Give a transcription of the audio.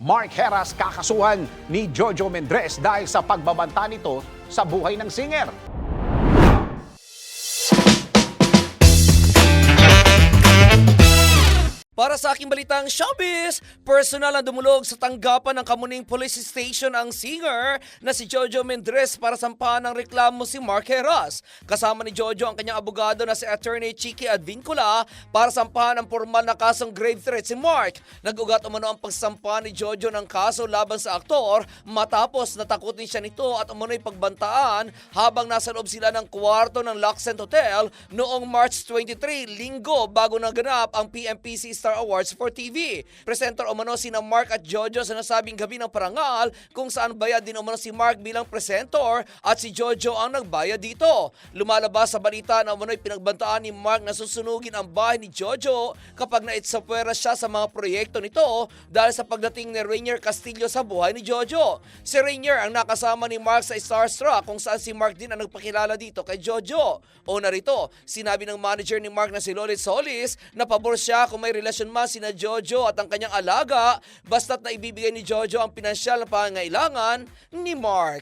Mark Heras kakasuhan ni Jojo Mendres dahil sa pagbabanta nito sa buhay ng singer. Para sa aking balitang showbiz, personal na dumulog sa tanggapan ng Kamuning Police Station ang singer na si Jojo Mendres para sampahan ng reklamo si Mark Heras. Kasama ni Jojo ang kanyang abogado na si Attorney Chiki Advincula para sampahan ng formal na kasong grave threat si Mark. Nag-ugat umano ang pagsampa ni Jojo ng kaso laban sa aktor matapos natakutin siya nito at umano'y pagbantaan habang nasa loob sila ng kwarto ng Luxent Hotel noong March 23, linggo bago naganap ang PMPC Star Awards for TV. Presenter umano sina Mark at Jojo sa nasabing gabi ng parangal kung saan bayad din umano si Mark bilang presenter at si Jojo ang nagbayad dito. Lumalabas sa balita na umano'y pinagbantaan ni Mark na susunugin ang bahay ni Jojo kapag naitsapwera siya sa mga proyekto nito dahil sa pagdating ni Rainier Castillo sa buhay ni Jojo. Si Rainier ang nakasama ni Mark sa Starstruck kung saan si Mark din ang nagpakilala dito kay Jojo. O narito, sinabi ng manager ni Mark na si Lolit Solis na pabor siya kung may relasyon man sina Jojo at ang kanyang alaga basta't na ibibigay ni Jojo ang pinansyal na pangangailangan ni Mark.